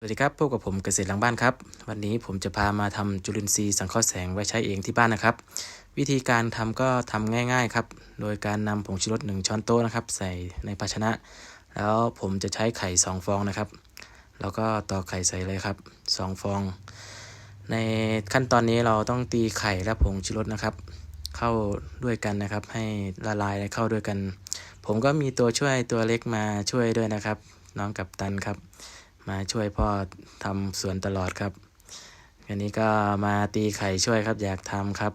สวัสดีครับพบกับผมเกษตรหลังบ้านครับ วันนี้ผมจะพามาทำจุลินทรีย์สังเคราะห์แสงไว้ใช้เองที่บ้านนะครับ วิธีการทำก็ทำง่าย ๆครับ โดยการนำผงชูรส1ช้อนโต๊ะนะครับ ใส่ในภาชนะ แล้วผมจะใช้ไข่ 2 ฟองนะครับ แล้วก็ตอกไข่ใส่เลยครับ 2 ฟอง ในขั้นตอนนี้เราต้องตีไข่และผงชูรสนะครับ เข้าด้วยกันนะครับ ให้ละลายและเข้าด้วยกัน ผมก็มีตัวช่วยตัวเล็กมาช่วยด้วยนะครับ น้องกับตันครับ มาช่วยพ่อทำสวนตลอดครับอันนี้ก็มาตีไข่ช่วยครับ อยากทำครับ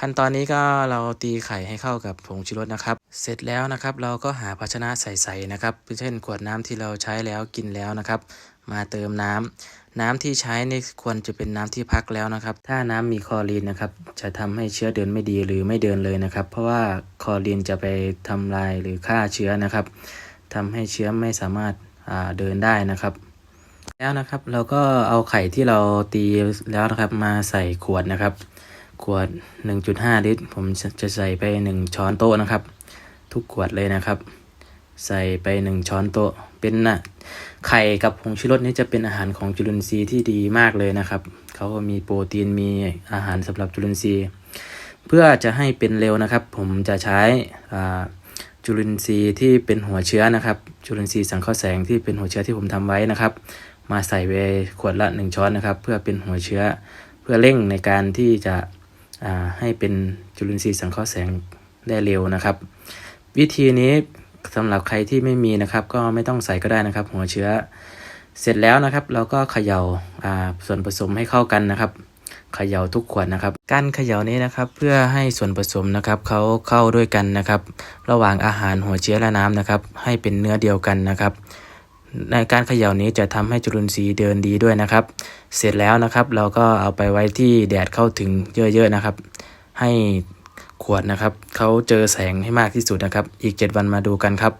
ขั้นตอนนี้ก็เราตีไข่ให้เข้ากับผงชูรสนะครับ เสร็จแล้วนะครับ เราก็หาภาชนะใส่ๆนะครับ เช่นขวดน้ำที่เราใช้แล้วกินแล้วนะครับ มาเติมน้ำน้ำที่ใช้นี่ควรจะเป็นน้ำที่พักแล้วนะครับ ถ้าน้ำมีคอรีนนะครับ จะทำให้เชื้อเดินไม่ดีหรือไม่เดินเลยนะครับ เพราะว่าคอรีนจะไปทำลายหรือฆ่าเชื้อนะครับทำให้เชื้อไม่สามารถ เดินได้นะครับ แล้วนะครับเราก็เอาไข่ที่เราตีแล้วนะครับมาใส่ขวดนะครับ ขวด 1.5 ลิตร ผมจะใส่ไป 1 ช้อนโต๊ะนะครับ ทุกขวดเลยนะครับ ใส่ไป 1 ช้อนโต๊ะเป็นนะไข่กับผงชูรสนี่จะเป็นอาหารของจุลินทรีย์ที่ดีมากเลยนะครับเขาก็มีโปรตีนมีอาหารสำหรับจุลินทรีย์ เพื่อจะให้เป็นเร็วนะครับ ผมจะใช้อ่า จุลินทรีย์ที่เป็นหัวเชื้อนะครับ จุลินทรีย์สังเคราะห์แสงที่เป็นหัวเชื้อที่ผมทำไว้นะครับ มาใส่ไปขวดละ 1 ช้อนนะครับ เพื่อเป็นหัวเชื้อเพื่อเร่งในการที่จะให้เป็นจุลินทรีย์สังเคราะห์แสงได้เร็วนะครับ วิธีนี้สำหรับใครที่ไม่มีนะครับ ก็ไม่ต้องใส่ก็ได้นะครับ หัวเชื้อเสร็จแล้วนะครับ เราก็เขยา่าส่วนผสมให้เข้ากันนะครับ เขย่าทุกขวดนะครับ การเขย่านี้นะครับเพื่อให้ส่วนผสมนะครับเขาเข้าด้วยกันนะครับ ระหว่างอาหารหัวเชื้อและน้ำนะครับ ให้เป็นเนื้อเดียวกันนะครับ ในการเขย่านี้จะทำให้จุลินทรีย์เดินดีด้วยนะครับ เสร็จแล้วนะครับเราก็เอาไปไว้ที่แดดเข้าถึงเยอะๆนะครับ ให้ขวดนะครับเขาเจอแสงให้มากที่สุดนะครับ อีก 7 วันมาดูกันครับ